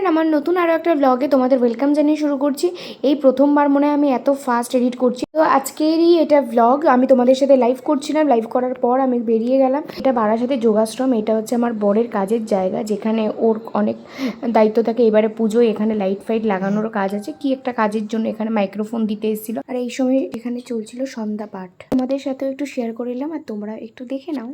Friend আমার নতুন আরও একটা ব্লগে তোমাদের ওয়েলকাম জানিয়ে শুরু করছি। এই প্রথমবার মনে হয় আমি এত ফাস্ট এডিট করছি। তো আজকেরই এটা ব্লগ আমি তোমাদের সাথে লাইভ করছিলাম। লাইভ করার পর আমি বেরিয়ে গেলাম। এটা বারাসাতে যোগাশ্রম, এটা হচ্ছে আমার বরের কাজের জায়গা, যেখানে ওর অনেক দায়িত্ব থাকে। এবারে পুজোয় এখানে লাইট ফাইট লাগানোর কাজ আছে। কি একটা কাজের জন্য এখানে মাইক্রোফোন দিতে এসেছিল। আর এই সময় এখানে চলছিল সন্ধ্যা পাঠ। তোমাদের সাথেও একটু শেয়ার করে নিলাম আর তোমরা একটু দেখে নাও।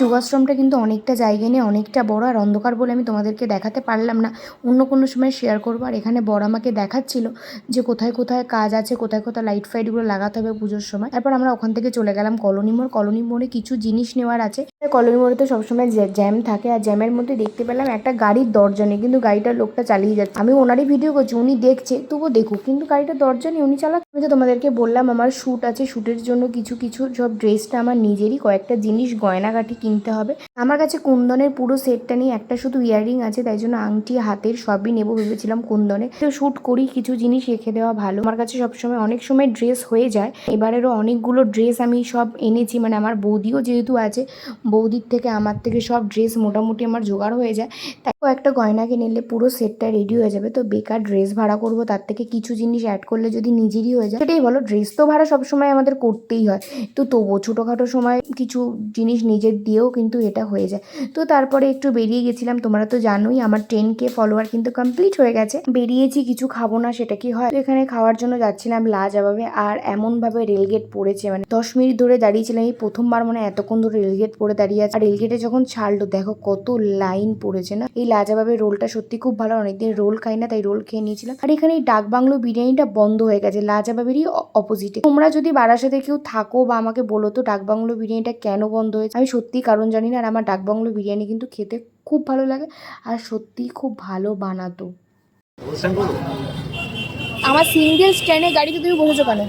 যোগাশ্রমটা কিন্তু অনেকটা জায়গা নিয়ে অনেকটা বড় আর অন্ধকার বলে আমি তোমাদেরকে দেখাতে পারলাম না। অন্য কোনো সময় শেয়ার করব। আর এখানে বড় আমাকে দেখাচ্ছিল যে কোথায় কোথায় কাজ আছে, কোথায় কোথায় লাইট ফাইটগুলো লাগাতে হবে পুজোর সময়। তারপর আমরা ওখান থেকে চলে গেলাম কলোনি মোড়। কলোনি মোড়ে কিছু জিনিস নেওয়ার আছে। কলোনি মোড়ে তো সবসময় জ্যাম থাকে আর জ্যামের মধ্যে দেখতে পেলাম একটা গাড়ির দরজা নেই, কিন্তু গাড়িটার লোকটা চালিয়ে যাচ্ছে। আমি ওনারই ভিডিও করছি, উনি দেখছে, তবুও দেখুক, কিন্তু গাড়িটার দরজা নেই, উনি চালাক। আমি তো তোমাদেরকে বললাম, আমার শ্যুট আছে শ্যুটের জন্য কিছু কিছু সব ড্রেসটা আমার নিজেরই, কয়েকটা জিনিস গয়নাগাটি কিনতে হবে। আমার কাছে কুন্দনের পুরো সেটটা নিয়ে একটা শুধু ইয়াররিং আছে, তাই জন্য আংটি, হাতের সবই নেব ভেবেছিলাম কুন্দনে। তো শ্যুট করি, কিছু জিনিস রেখে দেওয়া ভালো। আমার কাছে সবসময় অনেক সময় ড্রেস হয়ে যায়। এবারেরও অনেকগুলো ড্রেস আমি সব এনেছি মানে আমার বৌদিও যেহেতু আছে বৌদির থেকে আমার থেকে সব ড্রেস মোটামুটি আমার জোগাড় হয়ে যায়। তাই একটা গয়নাকে নিলে পুরো সেটটা রেডি হয়ে যাবে। তো বেকার ড্রেস ভাড়া করব, তার থেকে কিছু জিনিস অ্যাড করলে যদি নিজেরই হয়ে যায়। সেটাই বলো ড্রেস তো ভাড়া সবসময় আমাদের করতেই হয়। তো তবুও ছোটোখাটো সময় কিছু জিনিস নিজের দিয়েও কিন্তু এটা হয়ে যায়। তো তারপরে একটু বেরিয়ে গেছিলাম, তোমরা তো জানোই আমার টেন কে ফলোয়ার কিন্তু কমপ্লিট হয়ে গেছে। বেরিয়েছি, কিছু খাব না, সেটা কি হয়? এখানে খাওয়ার জন্য যাচ্ছিলাম লাজবাবে, আর এমনভাবে রেলগেট পড়েছে। মানে দশ মিনিট ধরে দাঁড়িয়েছিলাম এই প্রথমবার মনে এতক্ষণ ধরে রেলগেট পড়ে দাঁড়িয়ে আছে। আর রেলগেটে যখন ছাড়লো, দেখো কত লাইন পড়েছে না? এই লাজাবাবের রোলটা সত্যি খুব ভালো। অনেকদিন রোল খাই না, তাই রোল খেয়ে নিয়েছিলাম। আর এখানে এই ডাক বাংলো বিরিয়ানিটা বন্ধ হয়ে গেছে। লাজাবাবেরই অপোজিটে তোমরা যদি বারাসাতে কেউ থাকো বা আমাকে বলো তো ডাক বাংলো বিরিয়ানিটা কেন বন্ধ হয়েছে? আমি সত্যি কারণ জানি না। আর আমার ডাক বাংলো বিরিয়ানি কিন্তু খেতে খুব ভালো লাগে। আর সত্যিই খুব ভালো বানাতো। আমার সিঙ্গেল স্ট্যান্ডে গাড়িতে তুমি বসেছো কেন?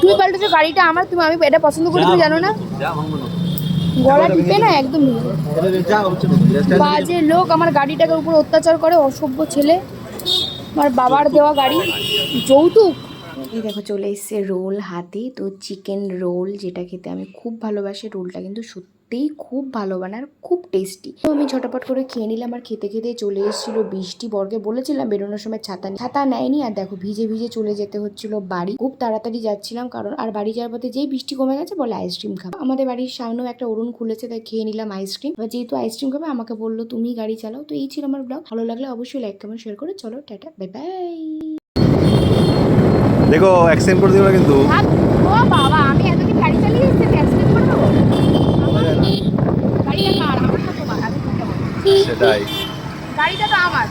তুমি পাল্টেছো গাড়িটা আমার তুমি আমি এটা পছন্দ করি তুমি জানো না? গলা টিপে না একদম। বাজে লোক আমার গাড়িটাকে উপর অত্যাচার করে অসভ্য ছেলে। আমার বাবার দেওয়া গাড়ি। যৌতুক। এই দেখো চলে এসছে রোল হাতে। তো চিকেন রোল যেটা খেতে আমি খুব ভালোবাসি রোলটা কিন্তু সত্যিই খুব ভালো বানার খুব টেস্টি তো আমি ঝটাপট করে খেয়ে নিলাম আর খেতে খেতে চলে এসেছিল বৃষ্টি। বর্গে বলেছিলাম বেরোনোর সময় ছাতা। ছাতা নেয়নি আর দেখো ভিজে ভিজে চলে যেতে হচ্ছিল বাড়ি। খুব তাড়াতাড়ি যাচ্ছিলাম কারণ আর বাড়ি যাওয়ার পথে যেই বৃষ্টি কমে গেছে বলে আইসক্রিম খাব। আমাদের বাড়ির সামনেও একটা অরুণ খুলেছে তাই খেয়ে নিলাম আইসক্রিম এবার যেহেতু আইসক্রিম খাবে আমাকে বলল তুমি গাড়ি চালাও। তো এই ছিল আমার ব্লগ ভালো লাগলে অবশ্যই লাইক কমেন্ট শেয়ার করে চলো টাটা বাই বাই দেখো অ্যাক্সেন্ট করে দিও না কিন্তু ও বাবা আমি এতদিন গাড়ি চালিয়ে এসেছি অ্যাক্সিডেন্ট করে দেবো গাড়িটা কার আমার না তোমার আমি তোমাকে বলছি। সেটাই। গাড়িটা তো আমার।